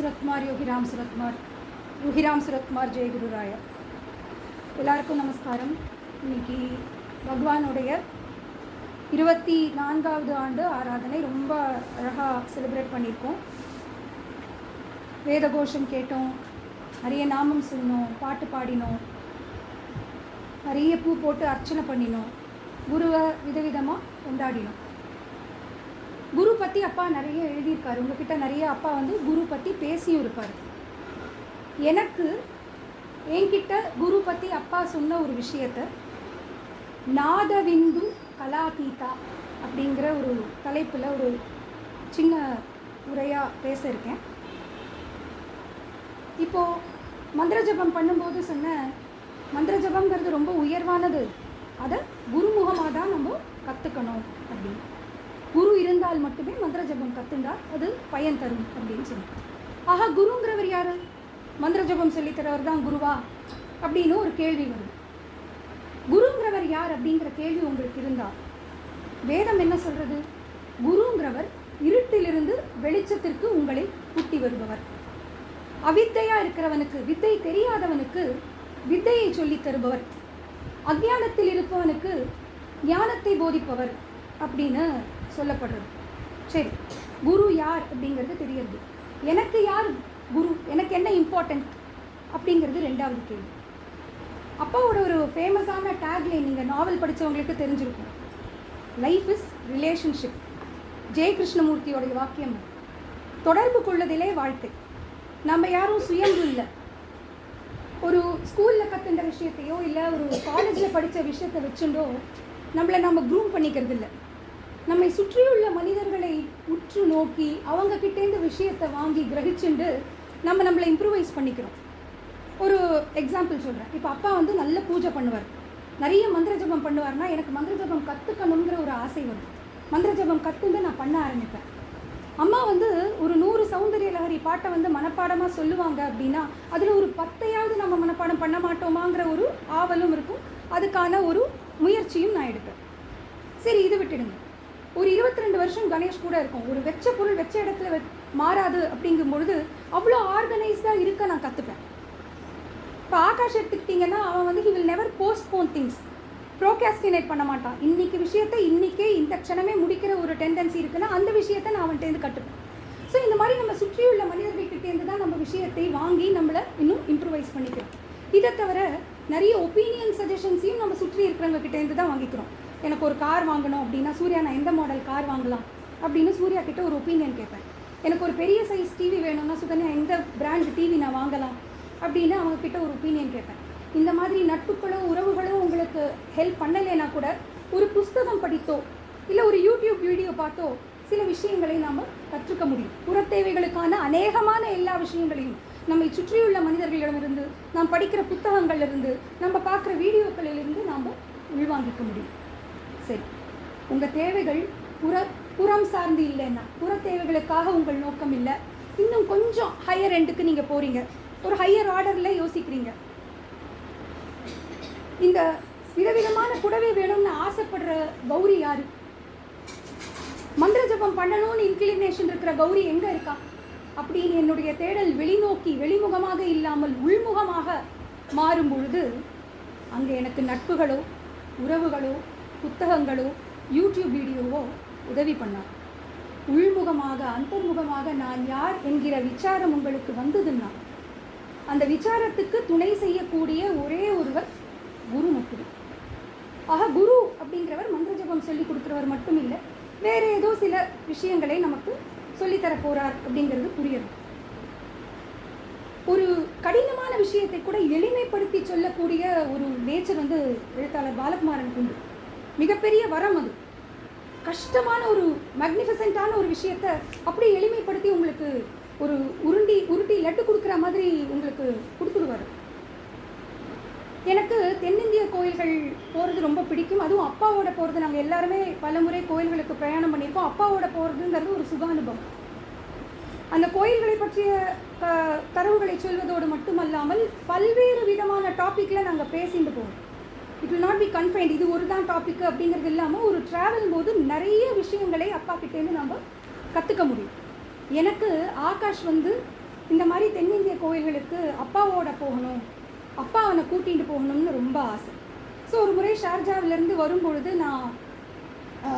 சுரத்குமார் யோகிராம் சுரத்குமார் யோகிராம் சுரத்குமார் ஜெய குருராய எல்லாருக்கும் நமஸ்காரம் இன்னைக்கு பகவானுடைய இருபத்தி நான்காவது ஆண்டு ஆராதனை ரொம்ப அழகாக செலிப்ரேட் பண்ணியிருக்கோம் வேத கோஷம் கேட்டோம் நிறைய நாமம் சொன்னோம் பாட்டு பாடினோம் நிறைய பூ போட்டு அர்ச்சனை பண்ணினோம் குருவை விதவிதமாக கொண்டாடினோம் குரு பற்றி அப்பா நிறைய எழுதியிருக்காரு. உங்ககிட்ட நிறைய அப்பா வந்து குரு பற்றி பேசியும் இருப்பார். எனக்கு என்கிட்ட குரு பற்றி அப்பா சொன்ன ஒரு விஷயத்த நாதவிந்து கலாதீதா அப்படிங்கிற ஒரு தலைப்பில் ஒரு சின்ன உரையாக பேச இருக்கேன். இப்போது மந்திர ஜபம் பண்ணும்போது சொன்ன மந்திர ஜபம்ங்கிறது ரொம்ப உயர்வானது. அதை குருமுகமாக தான் நம்ம கற்றுக்கணும் அப்படின்னு. குரு இருந்தால் மட்டுமே மந்திர ஜபம் கற்றுண்டா அது பயன் தரும் அப்படின்னு சொல்லி. ஆஹா குருங்கிறவர் யார்? மந்திர ஜபம் சொல்லித்தரவர் தான் குருவா? அப்படின்னு ஒரு கேள்வி வரும். குருங்கிறவர் யார் அப்படிங்கிற கேள்வி உங்களுக்கு இருந்தால் வேதம் என்ன சொல்றது? குருங்கிறவர் இருட்டிலிருந்து வெளிச்சத்திற்கு உங்களை கூட்டி வருபவர். அவித்தையா இருக்கிறவனுக்கு வித்தை தெரியாதவனுக்கு வித்தையை சொல்லித் தருபவர். அஜானத்தில் இருப்பவனுக்கு ஞானத்தை போதிப்பவர் அப்படின்னு சொல்லப்படுறது. சரி குரு யார் அப்படிங்கிறது தெரியறது. எனக்கு யார் குரு? எனக்கு என்ன இம்பார்ட்டன்ட் அப்படிங்கிறது ரெண்டாவது கேள்வி. அப்பாவோட ஒரு ஃபேமஸான டேக்லைன் நீங்கள் நாவல் படித்தவங்களுக்கு தெரிஞ்சிருக்கும். லைஃப் இஸ் ரிலேஷன்ஷிப் ஜெய கிருஷ்ணமூர்த்தியோடைய வாக்கியம் தொடர்பு கொள்ளதிலே வாழ்க்கை. நம்ம யாரும் சுயம்பு இல்லை. ஒரு ஸ்கூலில் கற்றுன்ற விஷயத்தையோ இல்லை ஒரு காலேஜில் படித்த விஷயத்தை வச்சுட்டோ நம்மளை நம்ம க்ரூம் பண்ணிக்கிறது இல்லை நம்மை சுற்றியுள்ள மனிதர்களை உற்று நோக்கி அவங்க கிட்டேருந்து விஷயத்தை வாங்கி கிரகிச்சுண்டு நம்ம நம்மளை இம்ப்ரூவைஸ் பண்ணிக்கிறோம். ஒரு எக்ஸாம்பிள் சொல்கிறேன் இப்போ அப்பா வந்து நல்ல பூஜை பண்ணுவார். நிறைய மந்திர ஜபம் பண்ணுவார்னா எனக்கு மந்திர ஜபம் கற்றுக்கணுங்கிற ஒரு ஆசை வரும். மந்திர ஜபம் கற்றுந்து நான் பண்ண ஆரம்பிப்பேன். அம்மா வந்து ஒரு நூறு சௌந்தரிய லகரி பாட்டை வந்து மனப்பாடமாக சொல்லுவாங்க அப்படின்னா அதில் ஒரு பத்தையாவது நம்ம மனப்பாடம் பண்ண மாட்டோமாங்கிற ஒரு ஆவலும் இருக்கும். அதுக்கான ஒரு முயற்சியும் நான் எடுப்பேன். சரி இது விட்டுடுங்க. ஒரு இருபத்தி ரெண்டு வருஷம் கணேஷ் கூட இருக்கும். ஒரு வெச்ச பொருள் வெச்ச இடத்துல வெ- மாறாது அப்படிங்கும்பொழுது அவ்வளோ ஆர்கனைஸ்டாக இருக்க நான் கற்றுப்பேன் இப்போ ஆகாஷ் எடுத்துக்கிட்டிங்கன்னா அவன் வந்து he will never postpone things procrastinate பண்ண மாட்டான். இன்றைக்கி விஷயத்தை இன்றைக்கே இந்த க்ஷணமே முடிக்கிற ஒரு டெண்டன்சி இருக்குன்னா அந்த விஷயத்தை நான் அவன்கிட்டேருந்து கற்றுப்பேன் ஸோ இந்த மாதிரி நம்ம சுற்றியுள்ள மனிதர்கள்கிட்டேருந்து தான் நம்ம விஷயத்தை வாங்கி நம்மளை இன்னும் இம்ப்ரூவைஸ் பண்ணிக்கிறோம். இதை தவிர நிறைய ஒப்பீனியன் சஜஷன்ஸையும் நம்ம சுற்றி இருக்கிறவங்க கிட்டேருந்து தான் வாங்கிக்கிறோம். எனக்கு ஒரு கார் வாங்கணும் அப்படின்னா சூர்யா நான் எந்த மாடல் கார் வாங்கலாம்? அப்படின்னு சூர்யா கிட்ட ஒரு ஒப்பீனியன் கேட்பேன். எனக்கு ஒரு பெரிய சைஸ் டிவி வேணும்னா சுகன்யா எந்த பிராண்ட் டிவி நான் வாங்கலாம்? அப்படின்னு அவங்க கிட்ட ஒரு ஒப்பீனியன் கேட்பேன். இந்த மாதிரி நட்புகளோ உறவுகளோ உங்களுக்கு ஹெல்ப் பண்ணலைன்னா கூட ஒரு புஸ்தகம் படித்தோ இல்லை ஒரு யூடியூப் வீடியோ பார்த்தோ சில விஷயங்களை நாம் கற்றுக்க முடியும். புறத்தேவைகளுக்கான அநேகமான எல்லா விஷயங்களையும் நம்மை சுற்றியுள்ள மனிதர்களிடமிருந்து நாம் படிக்கிற புத்தகங்கள்லேருந்து நம்ம பார்க்குற வீடியோக்களிலிருந்து நாம் உள்வாங்கிக்க முடியும். சரி. உங்கள் தேவைகள் புற புறம் சார்ந்து இல்லைன்னா புற தேவைகளுக்காக உங்கள் நோக்கம் இல்லை. இன்னும் கொஞ்சம் ஹையர் எண்டுக்கு நீங்கள் போகிறீங்க ஒரு ஹையர் ஆர்டரில் யோசிக்கிறீங்க. இந்த விதவிதமான புடவை வேணும்னு ஆசைப்படுற கௌரி யாரு? மந்திர ஜபம் பண்ணணும்னு இன்க்ளினேஷன் இருக்கிற கௌரி எங்க இருக்கா? அப்படின்னு என்னுடைய தேடல் வெளிநோக்கி வெளிமுகமாக இல்லாமல் உள்முகமாக மாறும் பொழுது அங்கே எனக்கு நட்புகளோ உறவுகளோ புத்தகங்களோ யூடியூப் வீடியோவோ உதவி பண்ணார். உள்முகமாக அந்தர்முகமாக நான் யார் என்கிற விசாரம் உங்களுக்கு வந்ததுன்னா அந்த விசாரத்துக்கு துணை செய்யக்கூடிய ஒரே ஒருவர் குரு மட்டுமே. ஆக குரு அப்படிங்கிறவர் மந்திர ஜபம் சொல்லி கொடுக்குறவர் மட்டும் இல்லை வேறு ஏதோ சில விஷயங்களை நமக்கு சொல்லித்தர போகிறார் அப்படிங்கிறது புரியுது. ஒரு கடினமான விஷயத்தை கூட எளிமைப்படுத்தி சொல்லக்கூடிய ஒரு நேச்சர் வந்து எழுத்தாளர் பாலகுமாரனுக்கு உண்டு. மிகப்பெரிய வரம் அது. கஷ்டமான ஒரு மேக்னிஃபிசென்ட்டான ஒரு விஷயத்தை அப்படி எளிமைப்படுத்தி உங்களுக்கு ஒரு உருண்டி உருட்டி லட்டு கொடுக்குற மாதிரி உங்களுக்கு கொடுத்துடுவார். எனக்கு தென்னிந்திய கோயில்கள் போகிறது ரொம்ப பிடிக்கும். அதுவும் அப்பாவோட போகிறது நாங்கள் எல்லாருமே பலமுறை கோயில்களுக்கு பிரயாணம் பண்ணியிருக்கோம். அப்பாவோட போகிறதுங்கிறது ஒரு சுக அனுபவம் அந்த கோயில்களை பற்றிய க- தரவுகளை சொல்வதோடு மட்டுமல்லாமல் பல்வேறு விதமான டாப்பிக்கில் நாங்கள் பேசிட்டு போவோம். It will not be confined இது ஒரு தான் டாபிக் அப்படிங்கிறது இல்லாமல் ஒரு ட்ராவல் போது நிறைய விஷயங்களை அப்பா கிட்டேருந்து நம்ம கற்றுக்க முடியும். எனக்கு ஆகாஷ் வந்து இந்த மாதிரி தென்னிந்திய கோயில்களுக்கு அப்பாவோட போகணும் அப்பா அவனை கூட்டிகிட்டு போகணும்னு ரொம்ப ஆசை. ஸோ ஒரு முறை ஷார்ஜாவிலேருந்து வரும்பொழுது நான்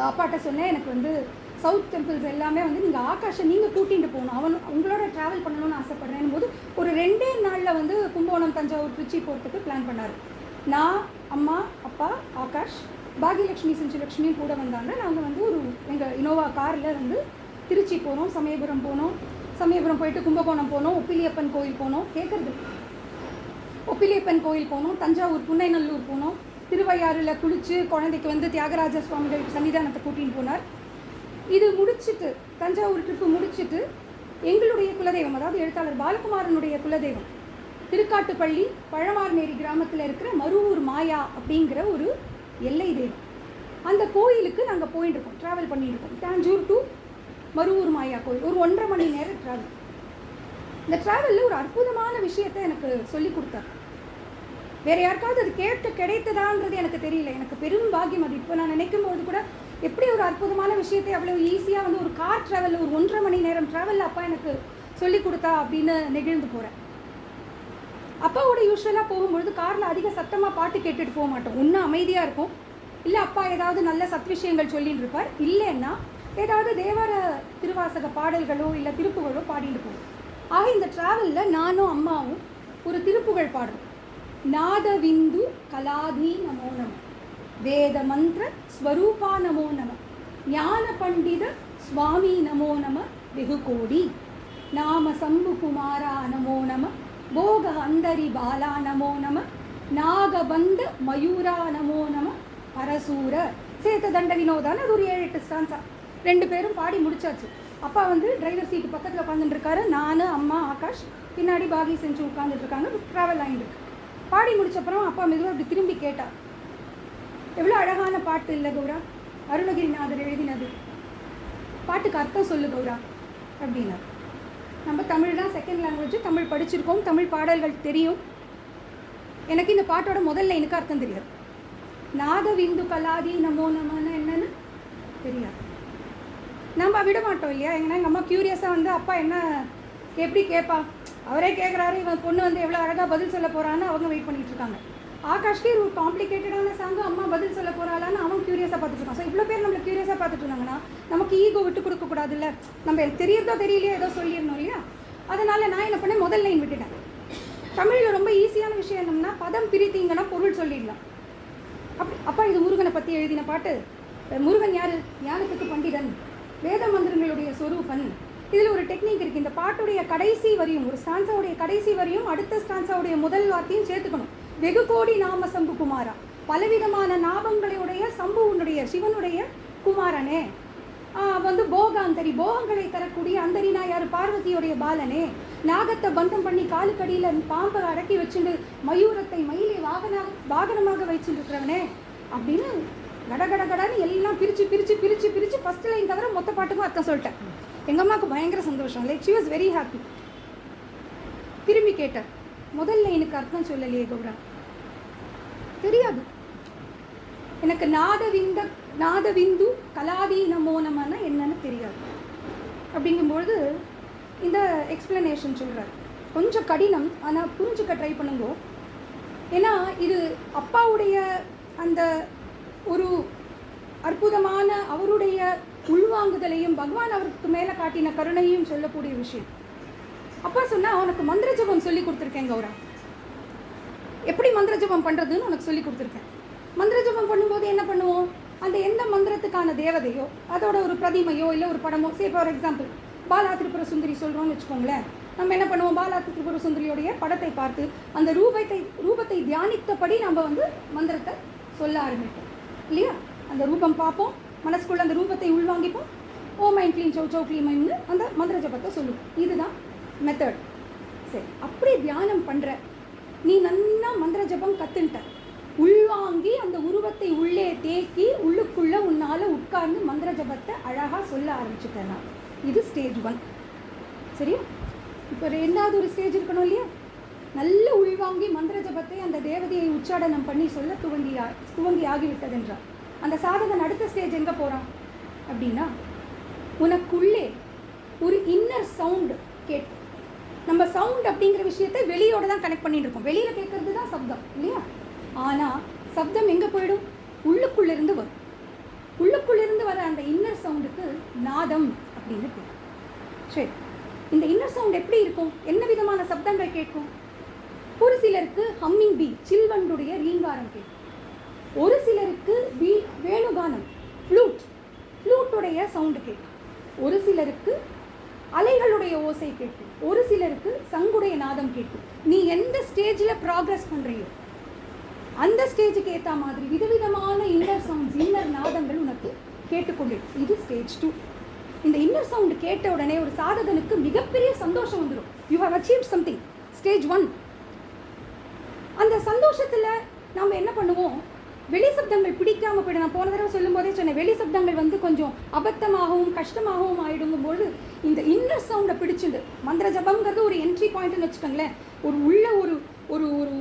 அப்பாட்ட சொன்னேன் எனக்கு வந்து சவுத் டெம்பிள்ஸ் எல்லாமே வந்து நீங்கள் ஆகாஷை நீங்கள் கூட்டிகிட்டு போகணும். அவன் உங்களோட ட்ராவல் பண்ணணும்னு ஆசைப்படுறேன் போது ஒரு ரெண்டே நாளில் வந்து கும்பகோணம் தஞ்சாவூர் திருச்சி போகிறதுக்கு பிளான் பண்ணார். நான் அம்மா அப்பா ஆகாஷ் பாகியலட்சுமி செஞ்சுலட்சுமியும் கூட வந்தாங்க. நாங்கள் வந்து ஒரு எங்கள் இனோவா காரில் வந்து திருச்சி போனோம் சமயபுரம் போனோம். சமயபுரம் போயிட்டு கும்பகோணம் போனோம் ஒப்பிலியப்பன் கோயில் போனோம். கேட்குறது ஒப்பிலியப்பன் கோயில் போனோம் தஞ்சாவூர் புன்னைநல்லூர் போனோம். திருவையாறில் குளித்து குழந்தைக்கு வந்து தியாகராஜ சுவாமிகள் சன்னிதானத்தை கூட்டின்னு போனார். இது முடிச்சுட்டு தஞ்சாவூர் ட்ரிப்பு முடிச்சிட்டு எங்களுடைய குலதெய்வம் அதாவது எழுத்தாளர் பாலகுமாரனுடைய குலதெய்வம். திருக்காட்டுப்பள்ளி பழவார்நேரி கிராமத்தில் இருக்கிற மருவூர் மாயா அப்படிங்கிற ஒரு எல்லை தெய்வம் அந்த கோயிலுக்கு நாங்கள் போயிட்டு இருக்கோம் ட்ராவல் பண்ணியிருக்கோம் தாஞ்சூர் டு மருவூர் மாயா கோயில். ஒரு ஒன்றரை மணி நேரம் ட்ராவல் இந்த ட்ராவலில் ஒரு அற்புதமான விஷயத்தை எனக்கு சொல்லி கொடுத்தார். வேறு யாருக்காவது அது கேட்டு கிடைத்ததான்றது எனக்கு தெரியல. எனக்கு பெரும் பாக்கியம் அது. இப்போ நான் நினைக்கும் போது கூட எப்படி ஒரு அற்புதமான விஷயத்தை அவ்வளோ ஈஸியாக வந்து ஒரு கார் ட்ராவல் ஒரு ஒன்றரை மணி நேரம் ட்ராவலில் அப்பா எனக்கு சொல்லி கொடுத்தா அப்படின்னு நெகிழ்ந்து போகிறேன் அப்பாவோட யூஸ்வலாக போகும்பொழுது காரில் அதிக சத்தமாக பாட்டு கேட்டுட்டு போக மாட்டோம். ஒன்று அமைதியாக இருக்கும். இல்லை அப்பா ஏதாவது நல்ல சத் விஷயங்கள் சொல்லிட்டு இருப்பார். இல்லைன்னா ஏதாவது தேவார திருவாசக பாடல்களோ இல்லை திருப்புகளோ பாடிட்டு போவோம். ஆக இந்த ட்ராவலில் நானும் அம்மாவும் ஒரு திருப்புகழ் பாடுறோம் நாதவிந்து கலாதி நமோ நம. வேத மந்திர ஸ்வரூபா நமோ நம. ஞான பண்டித சுவாமி நமோ நம. வெகு கோடி. நாம சம்பு குமாரா நமோ நம. போக அந்தரி பாலா நமோ நம நாகபந்த மயூரா நமோ நம பரசூர. சேர்த்த தண்ட வினோதான அது ஒரு ஏழு எட்டு ஸ்டான்ஸா ரெண்டு பேரும் பாடி முடிச்சாச்சு. அப்பா வந்து டிரைவர் சீட்டு பக்கத்தில் உட்காந்துட்டு இருக்காரு. நான் அம்மா ஆகாஷ் பின்னாடி பாகி செஞ்சு உட்காந்துட்டு இருக்காங்க. ட்ராவல் ஆகிட்டு பாடி முடிச்சப்புறம் அப்பா மெதுவாக அப்படி திரும்பி கேட்டா. எவ்வளோ அழகான பாட்டு இல்லை கௌரா. அருணகிரிநாதர் எழுதினது. பாட்டுக்கு அர்த்தம் சொல்லு கௌரா. அப்படின்னா நம்ம தமிழ் தான் செகண்ட் லாங்குவேஜ் தமிழ் படிச்சிருக்கோம் தமிழ் பாடல்கள் தெரியும். எனக்கு இந்த பாட்டோட முதல் லைனுக்கு அர்த்தம் தெரியாது. நாதவிந்து கலாதி நமோ நமன்னு என்னன்னு தெரியாது. நம்ம விட மாட்டோம் இல்லையா? எங்கன்னா எங்கள் அம்மா க்யூரியஸாக வந்து அப்பா என்ன எப்படி கேட்பா அவரே கேட்குறாரு இவன் பொண்ணு வந்து எவ்வளோ அழகாக பதில் சொல்ல போகிறான்னு அவங்க வெயிட் பண்ணிகிட்டு இருக்காங்க. ஆகாஷ்கே ஒரு காம்ப்ளிகேட்டடான சாங்கு அம்மா பதில் சொல்ல போகிறாளான்னு அவன் க்யூரியஸாக பார்த்துட்டு ஸோ இவ்வளோ பேர் நம்மளை கியூரியஸாக பார்த்துட்டு இருந்தாங்கன்னா நமக்கு ஈகோ விட்டு கொடுக்கக்கூடாதுல்ல நம்ம எனக்கு தெரியறதோ தெரியலையோ ஏதோ சொல்லிடணும் இல்லையா? அதனால் நான் என்ன பண்ணேன்? முதல் லைன் விட்டுட்டேன். தமிழில் ரொம்ப ஈஸியான விஷயம் என்னம்னா பதம் பிரித்தீங்கன்னா பொருள் சொல்லிடலாம். அப்படி அப்பா இது முருகனை பற்றி எழுதின பாட்டு. முருகன் யார்? ஞானத்துக்கு பண்டிதன். வேத மந்திரங்களுடைய சொரூபன். இதில் ஒரு டெக்னிக் இருக்குது இந்த பாட்டுடைய கடைசி வரியும் ஒரு ஸ்டான்ஸாவுடைய கடைசி வரியும் அடுத்த ஸ்டான்ஸாவுடைய முதல் வார்த்தையும் சேர்த்துக்கணும். வெகு கோடி நாம சம்பு குமாரா பலவிதமான நாபங்களையுடைய சம்புவனுடைய சிவனுடைய குமாரனே. வந்து போகாந்தரி போகங்களை தரக்கூடிய அந்தரினா யார் பார்வதியுடைய பாலனே. நாகத்தை பந்தம் பண்ணி காலுக்கடியில் பாம்பை அடக்கி வச்சுட்டு மயூரத்தை மயிலை வாகன வாகனமாக வச்சுருக்கிறவனே அப்படின்னு கட கட எல்லாம் பிரித்து பிரித்து பிரித்து பிரித்து ஃபஸ்ட் லைன் தவிர மொத்த பாட்டுக்கும் அர்த்தம் சொல்லிட்டேன். எங்கள் அம்மாவுக்கு பயங்கர சந்தோஷம். Like she was very happy திரும்பி கேட்டார். முதல் லைனுக்கு அர்த்தம் சொல்லலையே கௌரா. தெரியாது. எனக்கு நாதவிந்த நாதவிந்து கலாதி நமோ நமன்னா என்னன்னு தெரியாது. அப்படிங்கும்பொழுது இந்த எக்ஸ்பிளனேஷன் சொல்கிறார் கொஞ்சம் கடினம் ஆனால் புரிஞ்சுக்க ட்ரை பண்ணுங்கோ. ஏன்னா இது அப்பாவுடைய அந்த ஒரு அற்புதமான அவருடைய உள்வாங்குதலையும் பகவான் அவருக்கு மேலே காட்டின கருணையும் சொல்லக்கூடிய விஷயம். அப்பா சொன்னால் அவனுக்கு மந்திர ஜபம் சொல்லி கொடுத்துருக்கேன் கௌரா எப்படி மந்திர ஜபம் பண்ணுறதுன்னு உனக்கு சொல்லி கொடுத்துருக்கேன். மந்திர ஜபம் பண்ணும்போது என்ன பண்ணுவோம்? அந்த எந்த மந்திரத்துக்கான தேவதையோ அதோட ஒரு பிரதிமையோ இல்லை ஒரு படமோ say for example Bala Tripura Sundari சொல்கிறோம்னு வச்சுக்கோங்களேன். நம்ம என்ன பண்ணுவோம்? பாலா திரிபுர சுந்தரியோடைய படத்தை பார்த்து அந்த ரூபத்தை ரூபத்தை தியானித்தபடி நம்ம வந்து மந்திரத்தை சொல்ல ஆரம்பிப்போம். இல்லையா? அந்த ரூபம் பார்ப்போம். மனசுக்குள்ள அந்த ரூபத்தை உள்வாங்கிப்போம். ஓ மைன் க்ளீன் சௌ சௌ க்ளீன் மைன்னு அந்த மந்திர ஜபத்தை சொல்லுவோம். இதுதான் மெத்தட் சரி அப்படி தியானம் பண்ணுற நீ நல்லா மந்திர ஜபம் கற்றுன்ட்ட உள்வாங்கி அந்த உருவத்தை உள்ளே தேக்கி உள்ளுக்குள்ள உன்னால் உட்கார்ந்து மந்திர ஜபத்தை அழகாக சொல்ல ஆரம்பிச்சுட்டேன் நான். இது ஸ்டேஜ் ஒன் சரியா? இப்போ ரெண்டாவது ஒரு ஸ்டேஜ் இருக்கணும் இல்லையா? நல்ல உள்வாங்கி மந்திர ஜபத்தை அந்த தேவதையை உச்சாடனம் பண்ணி சொல்ல துவங்கி துவங்கி ஆகிவிட்டதென்றார். அந்த சாதகன் அடுத்த ஸ்டேஜ் எங்கே போகிறான் அப்படின்னா உனக்குள்ளே ஒரு இன்னர் சவுண்ட் கேட்கும். நம்ம சவுண்ட் அப்படிங்கிற விஷயத்தை வெளியோட தான் கனெக்ட் பண்ணிட்டு இருக்கோம். வெளியில் கேட்கறது தான் சப்தம் இல்லையா? ஆனால் சப்தம் எங்கே போயிடும்? உள்ளுக்குள்ளேருந்து வரும். உள்ளுக்குள்ளேருந்து வர அந்த இன்னர் சவுண்டுக்கு நாதம் அப்படின்னு பேர். சரி இந்த இன்னர் சவுண்ட் எப்படி இருக்கும்? என்ன விதமான சப்தங்கள் கேட்கும்? ஒரு சிலருக்கு ஹம்மிங் பி சில்வண்டுடைய ரீங்காரம் கேட்கும். ஒரு சிலருக்கு பி வேணுகானம் ஃப்ளூட் ஃப்ளூட்டுடைய சவுண்டு கேட்கும். ஒரு சிலருக்கு அலைகளுடைய ஓசை கேட்கும் ஒரு சிலருக்கு சங்குடைய நாதம் கேட்கும் நீ எந்த ஸ்டேஜில் ப்ராக்ரஸ் பண்ணுறியோ அந்த ஸ்டேஜுக்கு ஏற்ற மாதிரி விதவிதமான இன்னர் சவுண்ட்ஸ் இன்னர் நாதங்கள் உனக்கு கேட்டுக்கொண்டிருக்கும் இது ஸ்டேஜ் டூ இந்த இன்னர் சவுண்ட் கேட்ட உடனே ஒரு சாதகனுக்கு மிகப்பெரிய சந்தோஷம் வந்துடும் you have achieve something stage one அந்த சந்தோஷத்தில் நாம் என்ன பண்ணுவோம்? வெளி சப்தங்கள் பிடிக்காம போயிடும். நான் போன தடவை சொல்லும் போதே சொன்னேன் வெளி சப்தங்கள் வந்து கொஞ்சம் அபத்தமாகவும் கஷ்டமாகவும் ஆயிடுங்கும்போது இந்த இன்னர் சவுண்டை பிடிச்சிண்டு. மந்திர ஜபம்ங்கிறது ஒரு என்ட்ரி பாயிண்ட்னு வச்சுக்கோங்களேன். ஒரு உள்ள ஒரு ஒரு ஒரு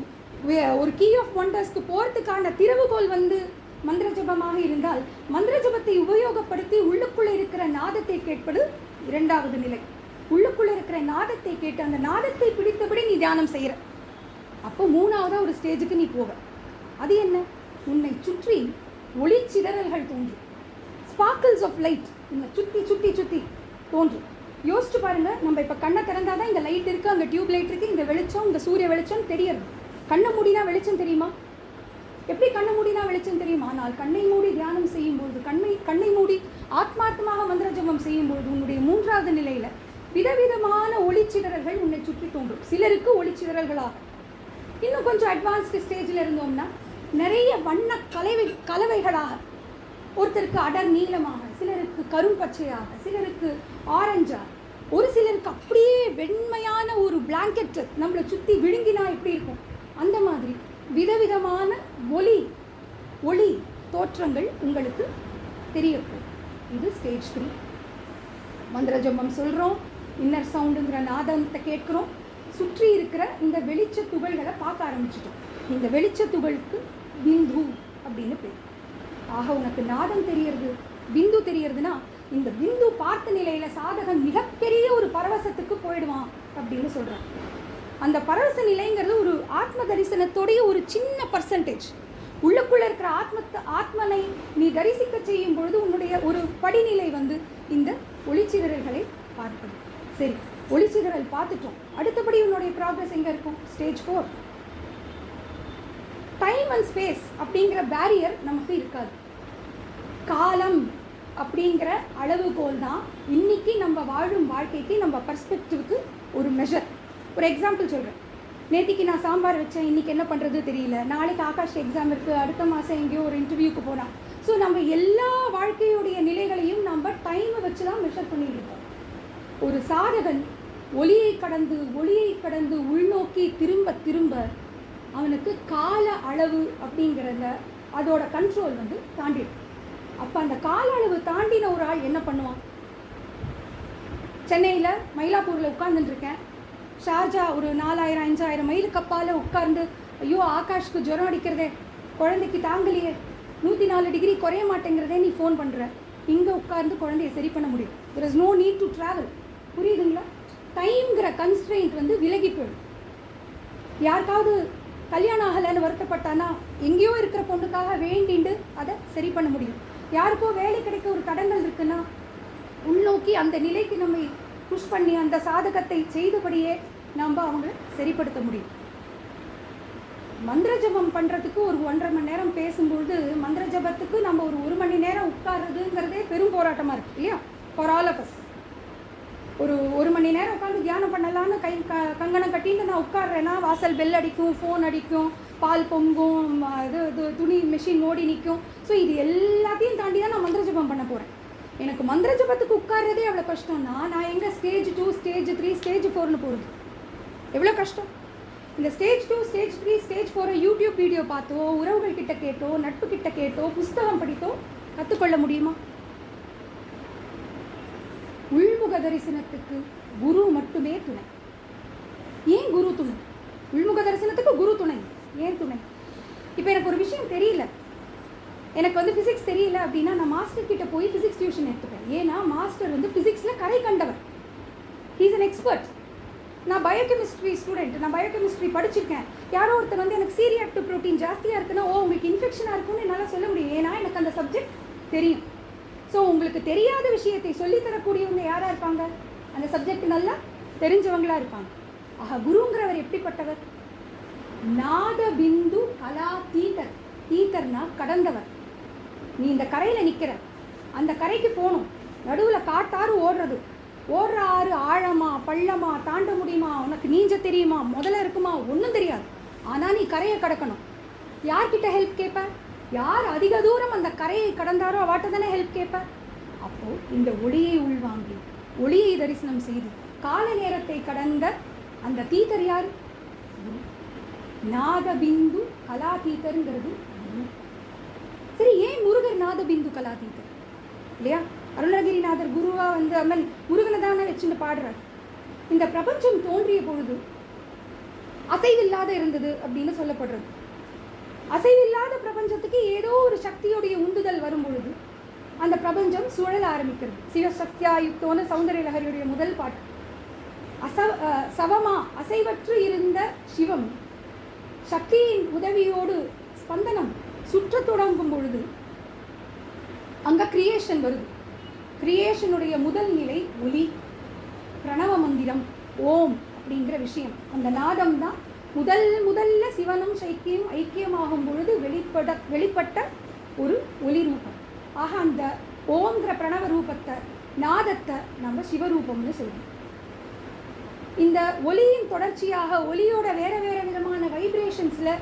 ஒரு கீ ஆஃப் ஒண்டர்ஸ்க்கு போகிறதுக்கான திறவுகோல் வந்து மந்திர ஜபமாக இருந்தால் மந்திர ஜபத்தை உபயோகப்படுத்தி உள்ளுக்குள்ளே இருக்கிற நாதத்தை கேட்பது இரண்டாவது நிலை. உள்ளுக்குள்ளே இருக்கிற நாதத்தை கேட்டு அந்த நாதத்தை பிடித்தபடி நீ தியானம் செய்கிற அப்போ மூணாவதாக ஒரு ஸ்டேஜுக்கு நீ போக அது என்ன? உன்னை சுற்றி ஒளிச்சிதறல்கள் தோன்றும். ஸ்பார்க்கிள்ஸ் ஆஃப் லைட் உன்னை சுற்றி சுற்றி சுற்றி தோன்றும். யோசிச்சு பாருங்கள் நம்ம இப்போ கண்ணை திறந்தாதான் இந்த லைட் இருக்குது அங்கே டியூப் லைட் இருக்குது இந்த வெளிச்சம் இந்த சூரிய வெளிச்சம் தெரியறது கண்ணை மூடினா வெளிச்சம் தெரியுமா? எப்படி கண்ணை மூடினா வெளிச்சம் தெரியுமா? ஆனால் கண்ணை மூடி தியானம் செய்யும்போது கண்ணை கண்ணை மூடி ஆத்மார்த்தமாக மந்திர ஜபம் செய்யும்போது உன்னுடைய மூன்றாவது நிலையில் விதவிதமான ஒளிச்சிதறல்கள் உன்னை சுற்றி தோன்றும். சிலருக்கு ஒளிச்சிதறல்களாகும் இன்னும் கொஞ்சம் அட்வான்ஸ்டு ஸ்டேஜில் இருந்தோம்னா நிறைய வண்ண கலவை கலவைகளாக. ஒருத்தருக்கு அடர் நீளமாக சிலருக்கு கரும்பச்சையாக சிலருக்கு ஆரஞ்சாக. ஒரு சிலருக்கு அப்படியே வெண்மையான ஒரு பிளாங்கெட் நம்மளை சுற்றி விழுங்கினா எப்படி இருக்கும்? அந்த மாதிரி விதவிதமான ஒளி ஒளி தோற்றங்கள் உங்களுக்கு தெரியப்படும் இது ஸ்டேஜ் த்ரீ மந்திர ஜபம் சொல்கிறோம் இன்னர் சவுண்டுங்கிற நாதத்தை கேட்குறோம். சுற்றி இருக்கிற இந்த வெளிச்ச துகள்களை பார்க்க ஆரம்பிச்சிட்டோம். இந்த வெளிச்ச துகளுக்கு பிந்து அப்படின்னு பேர். ஆக உனக்கு நாதம் தெரியறது பிந்து தெரியறதுன்னா இந்த பிந்து பார்த்த நிலையில சாதகன் மிகப்பெரிய ஒரு பரவசத்துக்கு போயிடுவான் அப்படின்னு சொல்றான். அந்த பரவச நிலைங்கிறது ஒரு ஆத்ம தரிசனத்தோடைய ஒரு சின்ன பர்சன்டேஜ் உள்ளுக்குள்ள இருக்கிற ஆத்மத்தை ஆத்மனை நீ தரிசிக்க செய்யும் பொழுது உன்னுடைய ஒரு படிநிலை வந்து இந்த ஒளிச்சிதறல்களை பார்ப்பது. சரி ஒளிச்சிதறல் பார்த்துட்டோம். அடுத்தபடி உன்னுடைய ப்ராக்ரஸ் எங்கே இருக்கும்? Stage four time and space அப்படிங்கிற பேரியர் நமக்கு இருக்காது. காலம் அப்படிங்கிற அளவுகோல் தான் இன்னைக்கு நம்ம வாழும் வாழ்க்கைக்கு நம்ம பர்ஸ்பெக்டிவ்க்கு ஒரு மெஷர் ஒரு எக்ஸாம்பிள் சொல்கிறேன் நேற்றுக்கு நான் சாம்பார் வச்சேன் இன்றைக்கி என்ன பண்ணுறது தெரியல. நாளைக்கு ஆகாஷ் எக்ஸாம் இருக்குது அடுத்த மாதம் எங்கேயோ ஒரு இன்டர்வியூக்கு போனால் ஸோ நம்ம எல்லா வாழ்க்கையுடைய நிலைகளையும் நம்ம டைமை வச்சு தான் மெஷர் பண்ணியிருக்கோம் ஒரு சாதகன் ஒளியை கடந்து ஒளியை கடந்து உள்நோக்கி திரும்ப திரும்ப அவனுக்கு கால அளவு அப்படிங்கிறத அதோட கண்ட்ரோல் வந்து தாண்டிடும். அப்போ அந்த கால அளவு தாண்டின ஒரு ஆள் என்ன பண்ணுவான்? சென்னையில் மயிலாப்பூரில் உட்காந்துருக்கேன் ஷார்ஜா ஒரு நாலாயிரம் அஞ்சாயிரம் மைலுக்கு அப்பால் உட்கார்ந்து ஐயோ ஆகாஷ்க்கு ஜுரம் அடிக்கிறதே குழந்தைக்கு தாங்கலையே நூற்றி நாலு டிகிரி குறைய மாட்டேங்கிறதே நீ ஃபோன் பண்ணுற இங்கே உட்கார்ந்து குழந்தைய சரி பண்ண முடியும். There is no need to travel புரியுதுங்களா? டைம்ங்கிற கன்ஸ்ட்ரெயின்ட் வந்து விலகி போயிடும். யாருக்காவது கல்யாணம் ஆகலைன்னு வருத்தப்பட்டானா? எங்கேயோ இருக்கிற பொண்ணுக்காக வேண்டிண்டு அதை சரி பண்ண முடியும். யாருக்கோ வேலை கிடைக்க ஒரு தடங்கள் இருக்குன்னா உள்நோக்கி அந்த நிலைக்கு நம்மை புஷ் பண்ணி அந்த சாதகத்தை செய்தபடியே நாம் அவங்கள சரிப்படுத்த முடியும். மந்திர ஜபம் பண்ணுறதுக்கு ஒரு ஒன்றரை மணி நேரம் பேசும்பொழுது மந்திர ஜபத்துக்கு நம்ம ஒரு ஒரு மணி நேரம் உட்காருறதுங்கிறதே பெரும் போராட்டமாக இருக்கு இல்லையா? ஃபார் ஆல் ஆஃப் அஸ் ஒரு ஒரு மணி நேரம் உட்காந்து தியானம் பண்ணலான்னு கை க கங்கணம் கட்டின்னு நான் உட்காடுறேன்னா வாசல் பெல் அடிக்கும் ஃபோன் அடிக்கும் பால் பொங்கும் இது இது துணி மிஷின் ஓடி நிற்கும். ஸோ இது எல்லாத்தையும் தாண்டி தான் நான் மந்திர ஜபம் பண்ண போகிறேன் எனக்கு மந்திர ஜபத்துக்கு உட்கார்றதே எவ்வளோ கஷ்டம்னா நான் எங்கே stage two stage three stage ஃபோர்னு போகிறது எவ்வளோ கஷ்டம்? இந்த stage two stage three stage ஃபோரை யூடியூப் வீடியோ பார்த்தோ உறவுகள் கிட்ட கேட்டோ நட்பு கிட்ட கேட்டோ புஸ்தகம் படித்தோ கற்றுக்கொள்ள முடியுமா? உள்முக தரிசனத்துக்கு குரு மட்டுமே துணை. ஏன் குரு துணை? உள்முக தரிசனத்துக்கு குரு துணை. ஏன் துணை? இப்போ எனக்கு ஒரு விஷயம் தெரியல. எனக்கு வந்து ஃபிசிக்ஸ் தெரியல அப்படின்னா நான் மாஸ்டர் கிட்ட போய் ஃபிசிக்ஸ் டியூஷன் எடுத்துப்பேன். ஏன்னா மாஸ்டர் வந்து ஃபிசிக்ஸில் கரை கண்டவர். ஹீஸ் அன் எக்ஸ்பர்ட் நான் பயோகெமிஸ்ட்ரி ஸ்டூடெண்ட் நான் பயோகெமிஸ்ட்ரி படிச்சிருக்கேன். யாரோ ஒருத்தர் வந்து எனக்கு சீரியாக்டிவ் ப்ரோட்டீன் ஜாஸ்தியாக இருக்குன்னா ஓ உங்களுக்கு இன்ஃபெக்ஷனாக இருக்கும்னு என்னால் சொல்ல முடியும். ஏன்னா எனக்கு அந்த சப்ஜெக்ட் தெரியும். ஸோ உங்களுக்கு தெரியாத விஷயத்தை சொல்லித் தரக்கூடியவங்க யாராக இருப்பாங்க? அந்த சப்ஜெக்ட் நல்லா தெரிஞ்சவங்களாக இருப்பாங்க. ஆக குருங்கிறவர் எப்படிப்பட்டவர்? நாத பிந்து கலா தீதர் தீதர்னா கடந்தவர். நீ இந்த கரையில் நிற்கிற அந்த கரைக்கு போகணும். நடுவில் காட்டாறு ஓடுறது. ஓடுற ஆறு ஆழமா பள்ளமா தாண்ட முடியுமா? உனக்கு நீஞ்ச தெரியுமா? முதல்ல இருக்குமா? ஒன்றும் தெரியாது. ஆனால் நீ கரையை கடக்கணும். யார்கிட்ட ஹெல்ப் கேட்ப யார் அதிக தூரம் அந்த கரையை கடந்தாரோ அவாட்ட தானே ஹெல்ப் கேட்பார். அப்போ இந்த ஒளியை உள்வாங்கி ஒளியை தரிசனம் செய்து கால நேரத்தை கடந்த அந்த தீத்தர் யார்? நாதபிந்து கலாதீதருங்கிறது சரி ஏன் முருகர் நாதபிந்து கலாதீதர் இல்லையா? அருணகிரிநாதர் குருவா வந்து அம்மன் முருகனை தானே வச்சுட்டு பாடுறார். இந்த பிரபஞ்சம் தோன்றிய பொழுது அசைவில்லாத இருந்தது அப்படின்னு சொல்லப்படுறது. அசைவில்லாத பிரபஞ்சத்துக்கு ஏதோ ஒரு சக்தியுடைய உந்துதல் வரும் பொழுது அந்த பிரபஞ்சம் சுழல ஆரம்பிக்கிறது. சிவசக்தியா யுக்தோன சௌந்தரிய லஹரியுடைய முதல் பாட்டு. அசவ சவமா அசைவற்று இருந்த சிவம் சக்தியின் உதவியோடு ஸ்பந்தனம் சுற்றத் தொடங்கும் பொழுது அங்க கிரியேஷன் வருது. கிரியேஷனுடைய முதல் நிலை ஒலி பிரணவ மந்திரம் ஓம் அப்படிங்கிற விஷயம். அந்த நாதம் தான் முதல் முதல்ல சிவனும் சைக்கியம் ஐக்கியமாகும் பொழுது வெளிப்பட வெளிப்பட்ட ஒரு ஒளி ரூபம் ஆக அந்த ஓங்கிற பிரணவ ரூபத்தை நாதத்தை நம்ம சிவரூபம்னு சொல்லுவோம் இந்த ஒலியின் தொடர்ச்சியாக ஒலியோட வேற வேற விதமான வைப்ரேஷன்ஸில்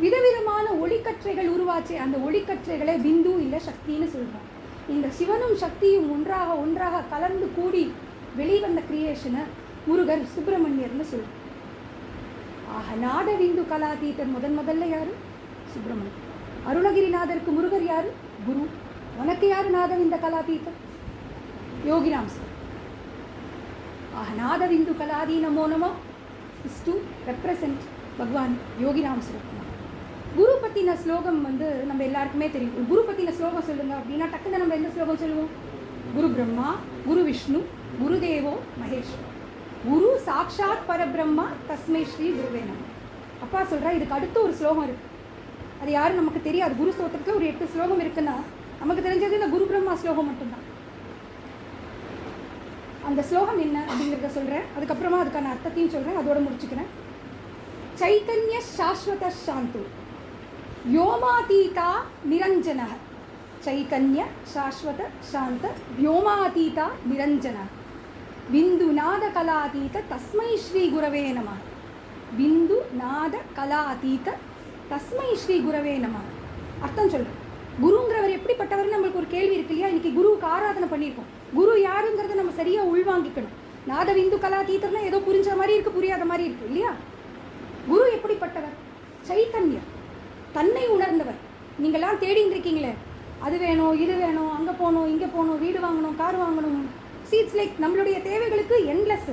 விதவிதமான ஒளிக்கற்றைகள் உருவாச்சு. அந்த ஒளிக்கற்றைகளை பிந்து இல்லை சக்தின்னு சொல்றோம். இந்த சிவனும் சக்தியும் ஒன்றாக ஒன்றாக கலந்து கூடி வெளிவந்த கிரியேஷனை முருகர் சுப்பிரமணியர்னு சொல்றோம் ஆக நாடவிந்து கலாதீதர் முதன் முதல்ல யாரு சுப்பிரமணியர் அருணகிரிநாதருக்கு முருகர் யாரு குரு உனக்கு யாரு நாதவிந்த கலாதீதர் யோகிராம் சார் ஆக நாதவிந்து கலாதி நமோ நமோ இஸ் டு ரெப்ரசன்ட் பகவான் யோகிராம் சிவகுமார் குரு பற்றின ஸ்லோகம் வந்து நம்ம எல்லாருக்குமே தெரியும் ஒரு குரு பற்றின ஸ்லோகம் சொல்லுங்க அப்படின்னா டக்குன்னு நம்ம எந்த ஸ்லோகம் சொல்லுவோம் குரு பிரம்மா குரு விஷ்ணு குருதேவோ மகேஸ்வர் குரு சாக்ஷாத் பரபிரம்மா தஸ்மை ஸ்ரீ குருவே அப்பா சொல்கிறா இதுக்கு அடுத்து ஒரு ஸ்லோகம் இருக்குது அது யாரும் நமக்கு தெரியாது. குரு ஸ்லோகத்தில் ஒரு எட்டு ஸ்லோகம் இருக்குன்னா நமக்கு தெரிஞ்சது இந்த குரு பிரம்மா ஸ்லோகம் மட்டும்தான். அந்த ஸ்லோகம் என்ன அப்படிங்கிறத சொல்கிறேன் அதுக்கப்புறமா அதுக்கான அர்த்தத்தையும் சொல்கிறேன் அதோடு முடிச்சுக்கிறேன். சைத்தன்ய சாஸ்வத சாந்து. யோமாதீதா நிரஞ்சன சைத்தன்ய சாஸ்வத சாந்த யோமாதீதா நிரஞ்சன బిందునాద కళాతీత தஸ்மை ஸ்ரீ గురవే నమ బిందు నాద కళాతீத தஸ்மை ஸ்ரீ குரவே நம. அர்த்தம் சொல்லு குருங்கிறவர் எப்படிப்பட்டவர் நம்மளுக்கு ஒரு கேள்வி இருக்கு இல்லையா? இன்னைக்கு குருவுக்கு ஆராதனை பண்ணியிருக்கோம். குரு யாருங்கிறத நம்ம சரியாக உள்வாங்கிக்கணும். நாத விந்து கலா தீத்தர்னா ஏதோ புரிஞ்ச மாதிரி இருக்கு புரியாத மாதிரி இருக்கு இல்லையா? குரு எப்படிப்பட்டவர்? சைத்தன்யர். தன்னை உணர்ந்தவர். நீங்கள்லாம் தேடிட்டு இருக்கீங்களே. அது வேணும் இது வேணும் அங்கே போகணும் இங்கே போகணும் வீடு வாங்கணும் கார் வாங்கணும் சீட்ஸ் லைக் நம்மளுடைய தேவைகளுக்கு என்லெஸ்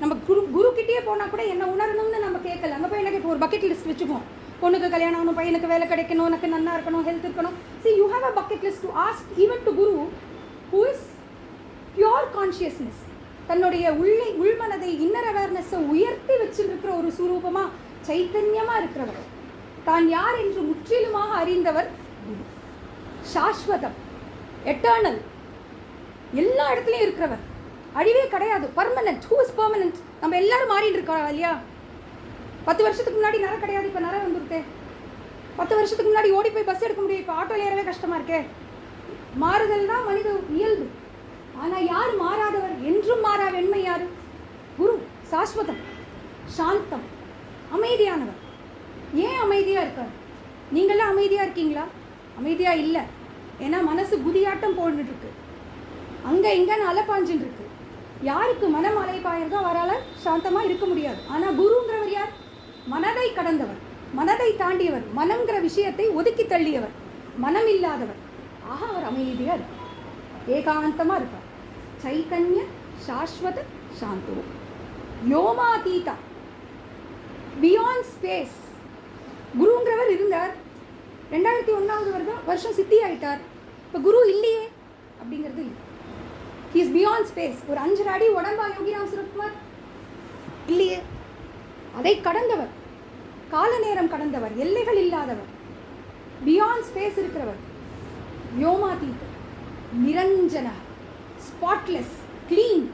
நம்ம குரு குருக்கிட்டே போனால் கூட என்ன உணரணும்னு நம்ம கேட்கல. அங்கே போய் எனக்கு இப்போ ஒரு பக்கெட் லிஸ்ட் வச்சுக்குவோம். பொண்ணுக்கு கல்யாணம் ஆகணும் பையனுக்கு வேலை கிடைக்கணும் எனக்கு நல்லா இருக்கணும் ஹெல்த் இருக்கணும். See you have a bucket list to ask even to guru who is pure consciousness தன்னுடைய உள்ளே உள்மனதை இன்னர் அவேர்னஸை உயர்த்தி வச்சிருக்கிற ஒரு சுரூபமாக சைத்தன்யமாக இருக்கிறவர். தான் யார் என்று முற்றிலுமாக அறிந்தவர் குரு. சாஸ்வதம். எட்டர்னல் எல்லா இடத்துலையும் இருக்கிறவர் அழிவே கிடையாது. பர்மனன்ட் ஹூ இஸ் பர்மனன்ட் நம்ம எல்லாரும் மாறிட்டு இருக்கோம் இல்லையா? பத்து வருஷத்துக்கு முன்னாடி நர கிடையாது இப்போ நர வந்துருக்கே பத்து வருஷத்துக்கு முன்னாடி ஓடி போய் பஸ் எடுக்க முடியும் இப்போ ஆட்டோல ஏறவே கஷ்டமா இருக்கே. மாறுதல் தான் மனித இயல்பு. ஆனால் யார் மாறாதவர்? என்றும் மாறா வெண்மை யார்? குரு சாஸ்வதம் சாந்தம் அமைதியானவர். ஏன் அமைதியாக இருக்கார்? நீங்களாம் அமைதியாக இருக்கீங்களா? அமைதியாக இல்லை. ஏன்னா மனசு குதியாட்டம் போட்டுட்டு இருக்கு அங்கே அலை பாஞ்சுன்னு இருக்கு. யாருக்கு மனம் அலைப்பாயிருதோ அவரால் சாந்தமாக இருக்க முடியாது. ஆனால் குருங்கிறவர் யார்? மனதை கடந்தவர். மனதை தாண்டியவர். மனம்ங்கிற விஷயத்தை ஒதுக்கி தள்ளியவர். மனம் இல்லாதவர். ஆக அவர் அமைதியாக இருப்பார். ஏகாந்தமாக இருப்பார். சைத்தன்ய சாஸ்வத சாந்தோ. யோமாதீதா. பியாண்ட் ஸ்பேஸ் குருங்கிறவர் இருந்தார். ரெண்டாயிரத்தி ஒன்றாவது வருடம் வருஷம் சித்தி ஆயிட்டார். இப்போ குரு இல்லையே அப்படிங்கிறது இல்லை. ஹீஸ் பியாண்ட் ஸ்பேஸ் ஒரு அஞ்சு அடி உடம்பா யோகிராம் சுரத்குமார். இல்லையே. அதை கடந்தவர். கால நேரம் கடந்தவர். எல்லைகள் இல்லாதவர். பியாண்ட் ஸ்பேஸ் இருக்கிறவர். வியோமாதீத் நிரஞ்சன. ஸ்பாட்லெஸ் க்ளீன்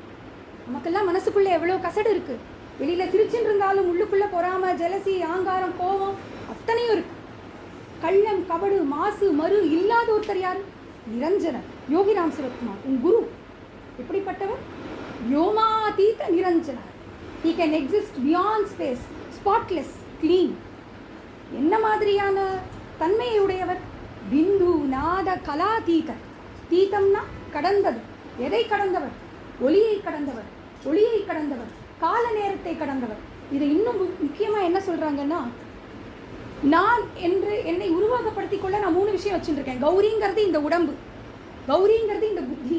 நமக்கெல்லாம் மனசுக்குள்ளே எவ்வளோ கசடு இருக்குது வெளியில் சிரிச்சுட்டு இருந்தாலும் உள்ளுக்குள்ளே பொறாம ஜெலசி ஆங்காரம் கோபம் அத்தனையும் இருக்கு. கள்ளம் கபடு மாசு மறு இல்லாத ஒருத்தர் யார்? நிரஞ்சன. யோகிராம் சுரத்குமார் உன் குரு. எப்படிப்பட்டவர் வியோமாதீத நிரஞ்சனர். He can exist beyond space spotless clean என்ன மாதிரியான தன்மையை உடையவர் பிந்து நாத கலாதீதர். தீதம்னா கடந்தது. எதை கடந்தவர்? ஒளியை கடந்தவர். ஒளியை கடந்தவர். கால நேரத்தை கடந்தவர். இதை இன்னும் முக்கியமாக என்ன சொல்கிறாங்கன்னா நான் என்று என்னை உருவாக்கப்படுத்திக் கொள்ள நான் மூணு விஷயம் வச்சுருக்கேன் கௌரிங்கிறது இந்த உடம்பு. கௌரிங்கிறது இந்த புத்தி.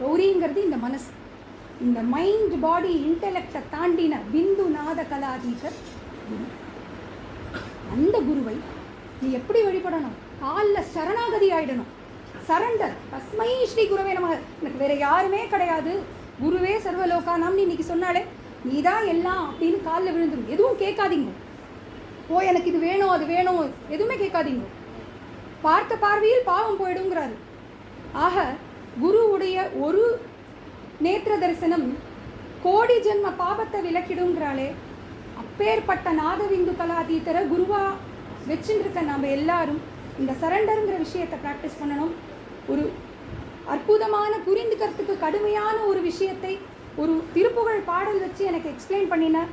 கௌரிங்கிறது இந்த மனசு. இந்த மைண்ட் பாடி இன்டெலெக்டை தாண்டின பிந்து நாத கலாதீசர் குரு. அந்த குருவை நீ எப்படி வழிபடணும்? காலில் சரணாகதி ஆயிடணும். சரண்டர். தஸ்மை ஸ்ரீ குருவே நம்ம எனக்கு வேற யாருமே கிடையாது. குருவே சர்வலோகா. நாம் இன்னைக்கு சொன்னாலே நீ தான் எல்லாம் அப்படின்னு காலில் விழுந்துரும். எதுவும் கேட்காதீங்க. ஓ எனக்கு இது வேணும் அது வேணும் எதுவுமே கேட்காதீங்க. பார்த்த பார்வையில் பாவம் போயிடுங்கிறாரு. ஆக குருவுடைய ஒரு நேத்திர தரிசனம் கோடி ஜென்ம பாபத்தை விளக்கிடுங்கிறாளே அப்பேற்பட்ட நாதவிந்து கலாதீத்தரை குருவா வச்சுருக்க நம்ம எல்லாரும் இந்த சரண்டருங்கிற விஷயத்தை ப்ராக்டிஸ் பண்ணணும். ஒரு அற்புதமான புரிந்துக்கிறதுக்கு கடுமையான ஒரு விஷயத்தை ஒரு திருப்புகழ் பாடல் வச்சு எனக்கு எக்ஸ்பிளைன் பண்ணின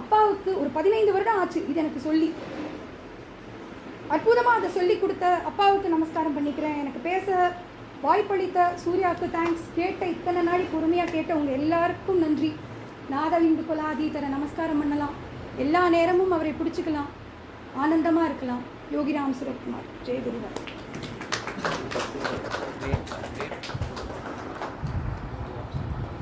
அப்பாவுக்கு ஒரு பதினைந்து வருடம் ஆச்சு இது எனக்கு சொல்லி. அற்புதமாக அதை சொல்லி கொடுத்த அப்பாவுக்கு நமஸ்காரம் பண்ணிக்கிறேன். எனக்கு பேச வாய்ப்பளித்த சூர்யாவுக்கு தேங்க்ஸ் கேட்ட இத்தனை நாள் பொறுமையாக கேட்ட உங்கள் எல்லாருக்கும் நன்றி. நாதவிந்து குலாதீதரை நமஸ்காரம் பண்ணலாம். எல்லா நேரமும் அவரை பிடிச்சிக்கலாம். ஆனந்தமாக இருக்கலாம். யோகிராம் சுரத்குமார். ஜெய் குருவார்